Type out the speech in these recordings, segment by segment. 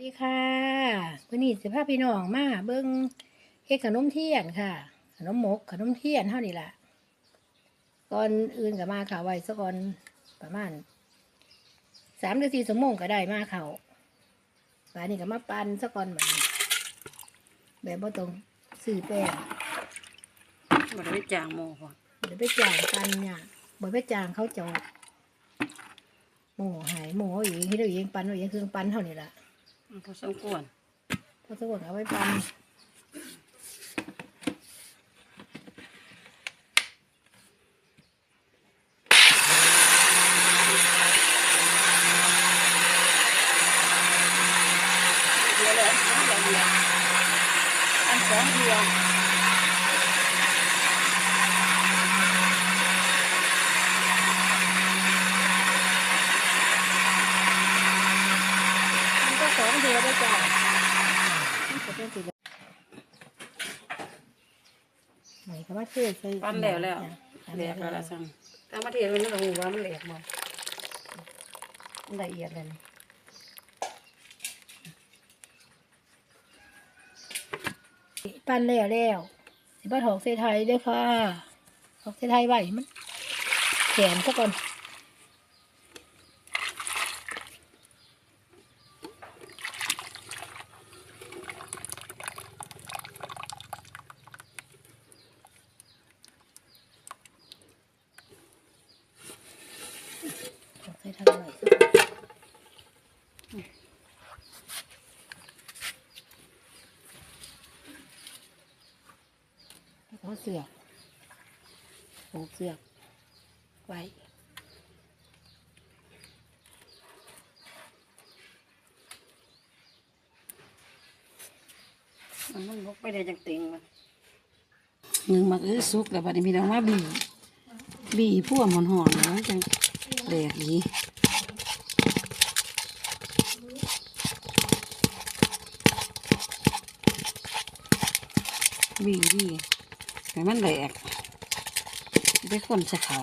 สวัสดีค่ะวันนี้สิพาพี่น้องมาเบิ่งเฮ็ดขนมเทียนค่ะ ขนมหมกขนมเทียนเท่านี้ล่ะก่อนอื่นก็มาข่าวไว้สักก่อนประมาณสามหรือสี่ชั่วโมงก็ได้มาเขาบานนี้ก็มาปั่นสักก่อนแบบแบบบ่ต้องซื้อแป้งบ่ได้ไปจ้างหมู่พ่อเดี๋ยวไปจ่างกันเนี่ยบ่ไปจ่างเขาเจาะหมูหายหมูเอาเองที่เราเองปั่นเอาเองคือปั่นเท่านี้ล่ะมัน พอสมควรพอสวดเอาไว้ปั่นเดียวเลยอันเดียวอันสองเดียว มัน ก็สองเดียวได้จ้ะก็เป็นสิไหนก็ว่าเทศใส่ปั้นแล้วแล้วจ้ะแหลกแล้วละสั่งตามมาเทียนมันก็รู้ว่ามันแหลกบ่มันละเอียดเลยนี่ปั้นแล้วแล้วสิบ้าถอกเสไทยเด้วยค่ะถอกเสไทยไหวมันแขนซะก่อนถอกเสไทยไหวซะก่อน แล้วก็เสือกผูกเสือกไว้มันมันบกไปได้จังติงมันหนึ่งมักอื้อสุกแล้วบัดนี้พี่น้องมาบีบีพ่วงหอนๆนะจังแหลกดีบีบี ให้มันแหลกได้คนจะเขา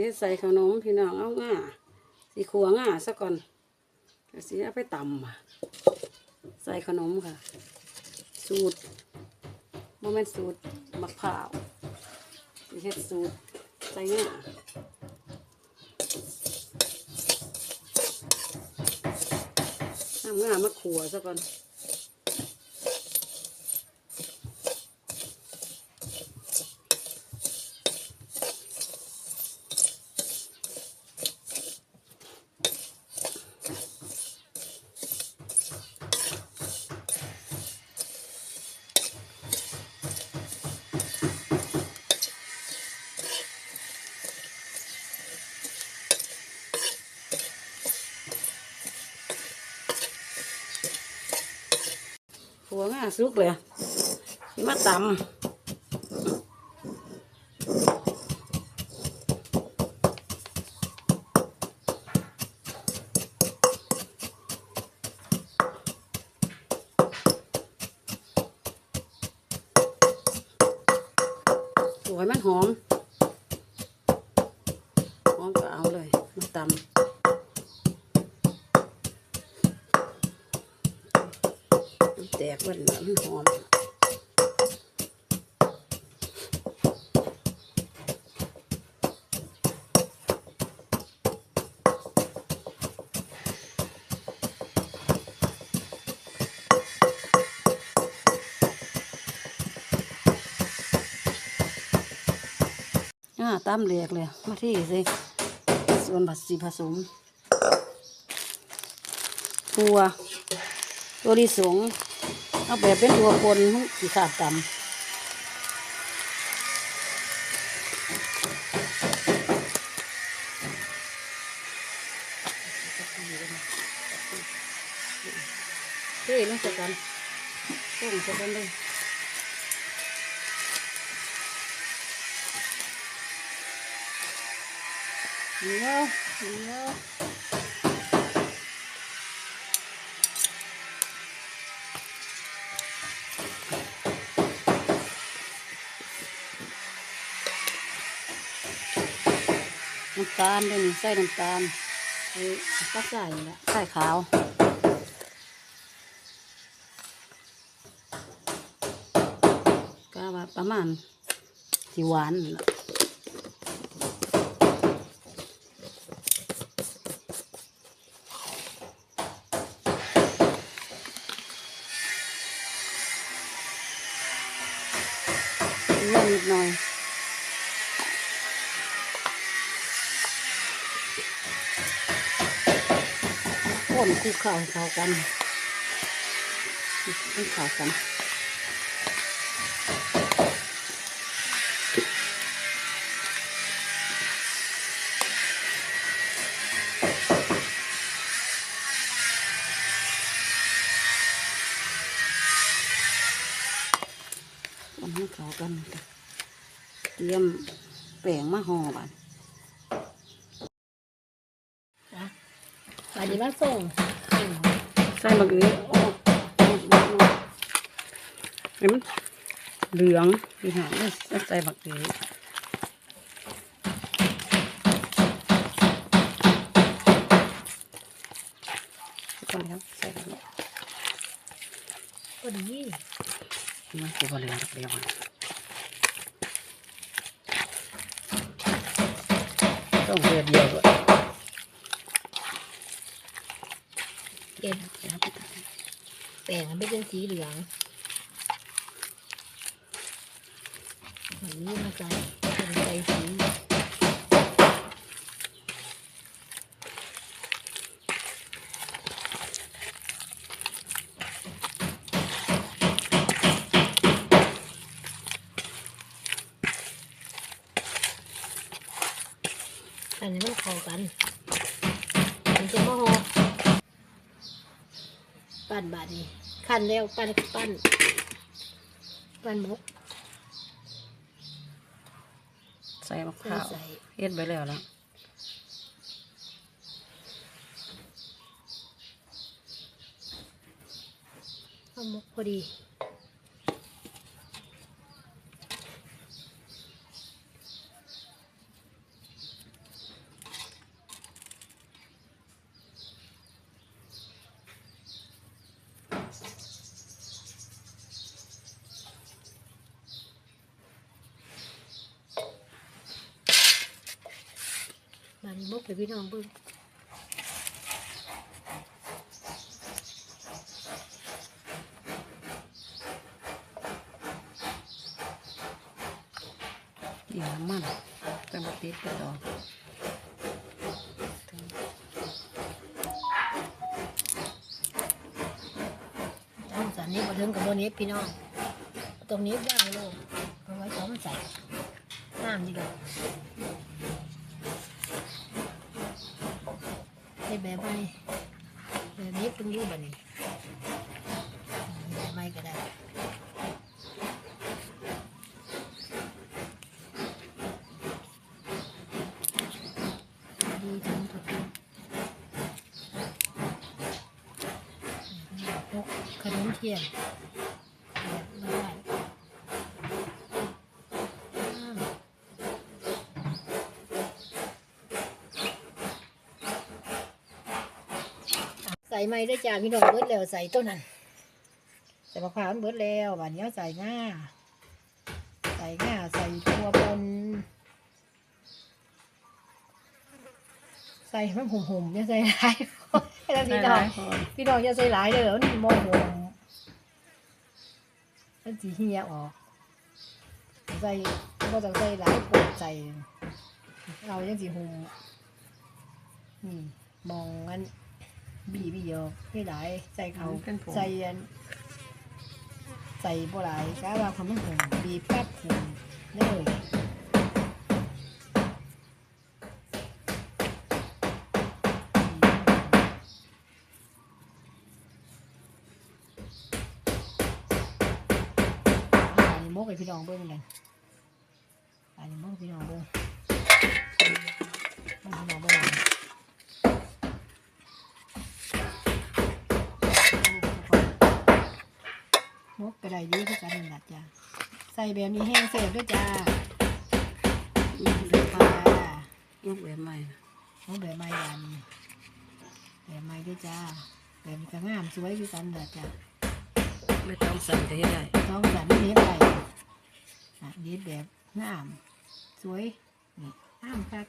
สีใส่ขนมพี่น้องเอาง่าสีขัวง่าซะก่อนสีเอาไปตำใส่ขนมค่ะ สูตรโมเมนสูตรมะพร้าวสีเฮ็ดสูตรใส่ง่าน้ำง่ามาขัวซะก่อน สุกเลยสิมาตำสวยมันหอม กมันมันหอมอ่าตามเหลกเลยมาที่สิส่วนผัดสีผสมตัวตัวที่สง เอาแบบเป็นตัวคนสีขาดตำกนี่เลยนะเฮ้ยลงสักกันต้มสักกันเลยเนียวเหนีย น้ำตาลด้วยนี่ใส่น้ำตาลไอ้ตักใส่แหละใส่ขาวก็ว่าประมาณสิหวานนั่นล่ะเล่นนิดหน่อย คนคลุกเข้าให้เข้ากันให้เข้าวกันมันให้เข้ากันเตรียมแป้งมาห่อบันนะบาด นี้มาส่งใส่มะกรูดอเห็นมันเหลืองพี่น้องเอ้ยใส่มะกรูดก่อนครับใส่กันเลยก็ดีมันคือพอเหลืองเรียวมันต้องเรียบเดียวก่อน เย็น เดี๋ยวไปตัด แป้งมันเป็นสีเหลืองอันนี้มาใส่เป็นใส่สีอันนี้มันเข้ากันมันจะมาหอปั้นบาดนี้ ขั้นแล้วปั้นปั้นปั้นหมกใส่มะพใส่ร้าวใส่เฮ็ดไปแล้วแล้วข้าวหมกพอดี มานี่มกไปพี่น้องเบิ่งเดี๋ยวน้ำมันจะมาติดกันต้อสันนี้บนถึงกับโบนี้พี่น้อง ตรงนี้ย่างโลกเอาไว้เขามันใส่น้ำดีกว่าให้ แบบไม่แบบนี้เป็นรูปแบบนี้แบบไม่ก็ได้ดีทั้งทุกคนพกขนมเทียนแบบไม่ได้อ้าวใส่ไม่ได้จ้าพี่น้องเบิดแล้วใส่ต้นนั้นใส่มะพร้าวมันเบิดแล้วบานนี้เอาใส่ง่าใส่ง่าใส่ตัวบนใส่ให้มันหุ่มๆอย่าใส่หลายแล้วพี่น้องพี่น้องอย่าใส่หลายเด้อมันมองหุ่มมันสีเหี่ยออกใส่ก็ต้องใส่หลายปวดใส่เรายังสีหุ่มนี่มองงั้น บีบีเดียไม่หลายใจเขาใจเย็นใส่บ่หลายกะว่าเขาไม่หงบีแป๊บหงเลยอันนี้มกไปพี่น้องเบิ้งกันอันนี้มกให้พี่น้องเบิ้งใพี่น้องเบิ้ง มกกระไดดีคือกันนั่นล่ะจ้ะใส่แบบนี้แห้งเสียบด้วยจ้าอืมเดี๋ยวพาจ้าลูกแบบใหม่นะมกแบบไม้ยานแบบไม้ด้วยจ้าแบบนี้ก็งามสวยคือกันนั่นล่ะจ้ะไม่ต้องใส่ก็เฮ็ดได้ต้องสันนิดไปอะนิดแบบงามสวยนี่งามคัก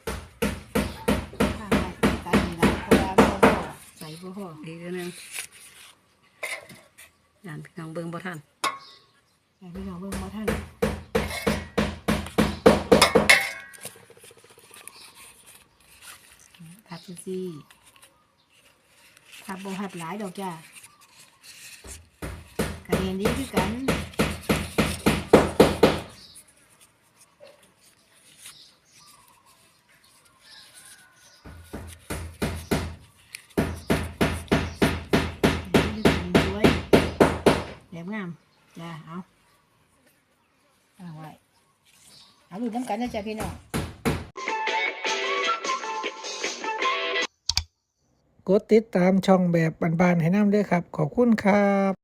ข้างละตาดีละเพราะว่าบ่พอใส่บ่พออีกอันหนึง ย่านพี่น้องเบิ่งบ่ทันแต่พี่น้องเบิ่งบ่ท่านขับซี่ขับบ่หัดหลายดอกจ้ากระเด็นดีคือกัน แหลมงามจ้าเอาเอาไว้เอาดูน้ำกันนะจ้ะพี่น้องกดติดตามช่องแบบบานๆให้น้ำด้วยครับ ขอบคุณครับ